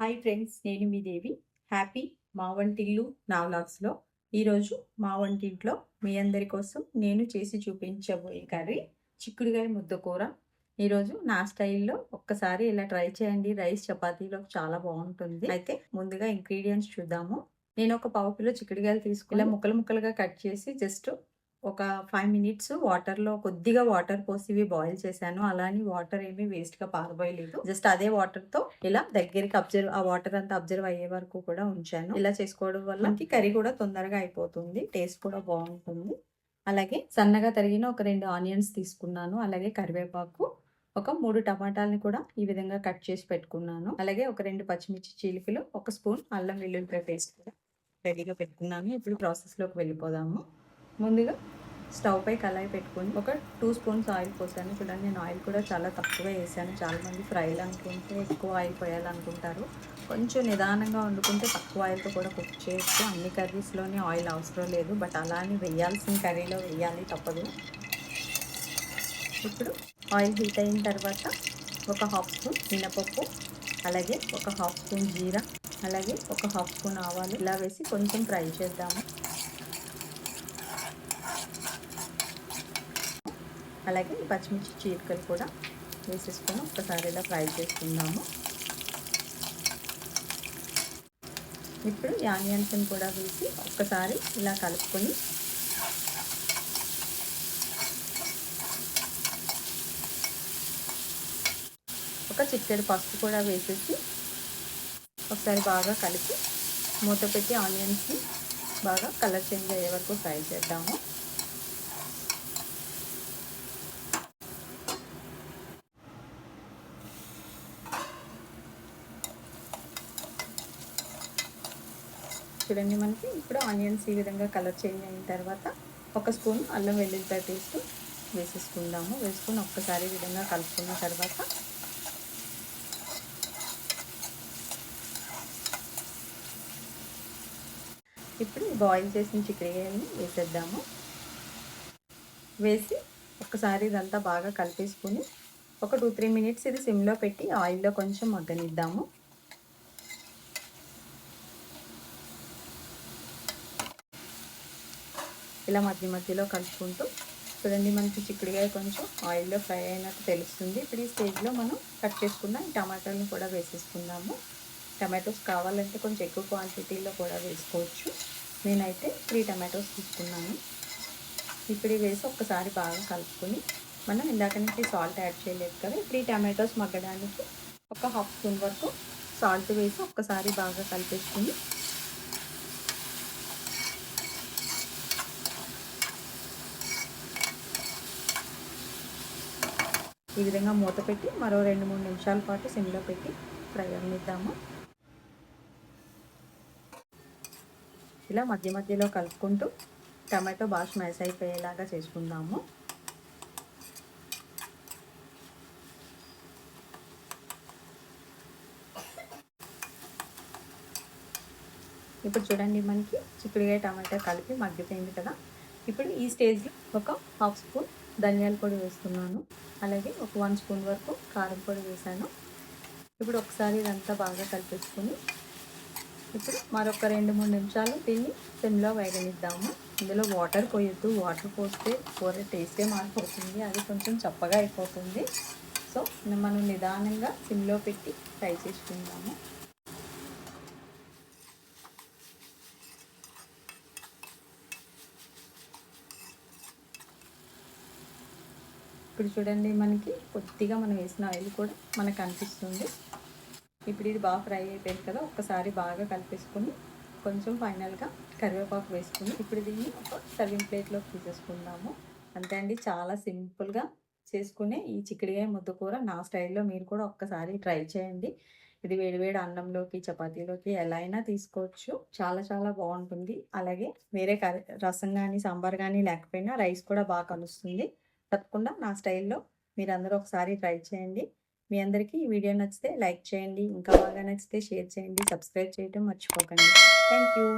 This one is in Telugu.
హాయ్ ఫ్రెండ్స్ నేను మీ దేవి. హ్యాపీ మా వంటిల్లు నా వ్లాగ్స్లో. ఈరోజు మా వంటింట్లో మీ అందరి కోసం నేను చేసి చూపించబోయే కర్రీ చిక్కుడుగాయ ముద్దకూర ఈరోజు నా స్టైల్లో ఒక్కసారి ఇలా ట్రై చేయండి. రైస్ చపాతీలో చాలా బాగుంటుంది. అయితే ముందుగా ఇంగ్రీడియంట్స్ చూద్దాము. నేను ఒక పావు కిలో చిక్కుడుగాయలు తీసుకుని ఇలా ముక్కలు ముక్కలుగా కట్ చేసి జస్ట్ ఒక ఫైవ్ మినిట్స్ వాటర్లో కొద్దిగా వాటర్ పోసి ఇవి బాయిల్ చేశాను. అలానే వాటర్ ఏమీ వేస్ట్గా పారబోయలేదు. జస్ట్ అదే వాటర్తో ఇలా దగ్గరికి అబ్జర్వ్ ఆ వాటర్ అంతా అబ్జర్వ్ అయ్యే వరకు కూడా ఉంచాను. ఇలా చేసుకోవడం వల్ల మనకి కర్రీ కూడా తొందరగా అయిపోతుంది. టేస్ట్ కూడా బాగుంటుంది. అలాగే సన్నగా తరిగిన ఒక రెండు ఆనియన్స్ తీసుకున్నాను. అలాగే కరివేపాకు ఒక మూడు టమాటాలని కూడా ఈ విధంగా కట్ చేసి పెట్టుకున్నాను. అలాగే ఒక రెండు పచ్చిమిర్చి చీలికలు ఒక స్పూన్ అల్లం వెల్లుల్లిపాయ పేస్ట్ కూడా రెడీగా పెట్టుకున్నాను. ఇప్పుడు ప్రాసెస్లోకి వెళ్ళిపోదాము. ముందుగా స్టవ్ పై కళాయి పెట్టుకొని ఒక టూ స్పూన్స్ ఆయిల్ పోసాను. చూడండి నేను ఆయిల్ కూడా చాలా తక్కువగా వేసాను. చాలామంది ఫ్రైలు అనుకుంటే ఎక్కువ ఆయిల్ పోయాలనుకుంటారు. కొంచెం నిదానంగా వండుకుంటే తక్కువ ఆయిల్తో కూడా కుక్ చేయొచ్చు. అన్ని కర్రీస్లోనే ఆయిల్ అవసరం లేదు. బట్ అలా అని వేయాల్సిన కర్రీలో వేయాలి తప్పదు. ఇప్పుడు ఆయిల్ హీట్ అయిన తర్వాత ఒక హాఫ్ స్పూన్ మినపప్పు అలాగే ఒక హాఫ్ స్పూన్ జీరా అలాగే ఒక హాఫ్ స్పూన్ ఆవాలు. ఇలా వేసి కొంచెం ఫ్రై చేద్దాము. అలాగే పచ్చిమిర్చి చీరికలు కూడా వేసేసుకొని ఒక్కసారి ఇలా ఫ్రై చేసుకుందాము. ఇప్పుడు ఆనియన్స్ని కూడా వేసి ఒక్కసారి ఇలా కలుపుకొని ఒక చిక్కడి పసుపు కూడా వేసేసి ఒకసారి బాగా కలిపి మూత పెట్టి ఆనియన్స్ని బాగా కలర్ చేంజ్ అయ్యే వరకు ఫ్రై చేద్దాము. చూడండి మనకి. ఇప్పుడు ఆనియన్స్ ఈ విధంగా కలర్ చేంజ్ అయిన తర్వాత ఒక స్పూన్ అల్లం వెల్లుల్లిపాయ పేస్ట్ వేసేసుకుందాము. వేసుకుని ఒక్కసారి ఈ విధంగా కలుపుకున్న తర్వాత ఇప్పుడు బాయిల్ చేసిన చికెన్ వేసేద్దాము. వేసి ఒక్కసారి ఇదంతా బాగా కలిపేసుకుని ఒక టూ త్రీ మినిట్స్ ఇది సిమ్లో పెట్టి ఆయిల్లో కొంచెం మగ్గనిద్దాము. ఇలా మధ్య మధ్యలో కలుపుకుంటూ చూడండి మనకి చిక్కుడుగా కొంచెం ఆయిల్లో ఫ్రై అయినట్టు తెలుస్తుంది. ఇప్పుడు ఈ స్టేజ్లో మనం కట్ చేసుకున్న టమాటాలను కూడా వేసేసుకుందాము. టమాటోస్ కావాలంటే కొంచెం ఎక్కువ క్వాంటిటీలో కూడా వేసుకోవచ్చు. నేనైతే త్రీ టమాటోస్ తీసుకున్నాను. ఇప్పుడు వేసి ఒక్కసారి బాగా కలుపుకొని మనం ఇందాక నుంచి సాల్ట్ యాడ్ చేయలేదు కదా త్రీ టమాటోస్ మగ్గడానికి ఒక హాఫ్ స్పూన్ వరకు సాల్ట్ వేసి ఒక్కసారి బాగా కలిపేసుకుని ఈ విధంగా మూత పెట్టి మరో రెండు మూడు నిమిషాల పాటు సిమ్లో పెట్టి ఫ్రై అనిద్దాము ఇలా మధ్య మధ్యలో కలుపుకుంటూ టమాటో బాగా స్మాష్ అయిపోయేలాగా చేసుకుందాము. ఇప్పుడు చూడండి మనకి చిక్కుడుగా టమాటా కలిపి మగ్గిపోయింది కదా. ఇప్పుడు ఈ స్టేజ్లో ఒక హాఫ్ స్పూన్ ధనియాల పొడి వేస్తున్నాను. అలాగే ఒక వన్ స్పూన్ వరకు కారం పొడి వేసాను. ఇప్పుడు ఒకసారి ఇదంతా బాగా కలిపేసుకుని ఇప్పుడు మరొక రెండు మూడు నిమిషాలు దీన్ని సిమ్లో వేగనిద్దాము. ఇందులో వాటర్ పోయొద్దు. వాటర్ పోస్తే కూర టేస్టే మారిపోతుంది. అది కొంచెం చప్పగా అయిపోతుంది. సో మనం నిదానంగా సిమ్లో పెట్టి ఫ్రై చేసుకుందాము. ఇప్పుడు చూడండి మనకి కొద్దిగా మనం వేసిన ఆయిల్ కూడా మనకు అనిపిస్తుంది. ఇప్పుడు ఇది బాగా ఫ్రై అయిపోయింది కదా ఒక్కసారి బాగా కలిపేసుకుని కొంచెం ఫైనల్గా కరివేపాకు వేసుకుని ఇప్పుడు దీన్ని ఒక సర్వింగ్ ప్లేట్లోకి తీసేసుకుందాము. అంతే అండి చాలా సింపుల్గా చేసుకునే ఈ చిక్కుడుగాయ ముద్దకూర నా స్టైల్లో మీరు కూడా ఒక్కసారి ట్రై చేయండి. ఇది వేడివేడి అన్నంలోకి చపాతీలోకి ఎలా అయినా తీసుకోవచ్చు. చాలా చాలా బాగుంటుంది. అలాగే వేరే కర్రీ రసం కానీ సాంబార్ కానీ లేకపోయినా రైస్ కూడా బాగా కలుస్తుంది. తప్పకుండా నా స్టైల్లో మీరు అందరూ ఒకసారి ట్రై చేయండి. మీ అందరికీ ఈ వీడియో నచ్చితే లైక్ చేయండి ఇంకా బాగా నచ్చితే షేర్ చేయండి సబ్స్క్రైబ్ చేయడం మర్చిపోకండి. Thank you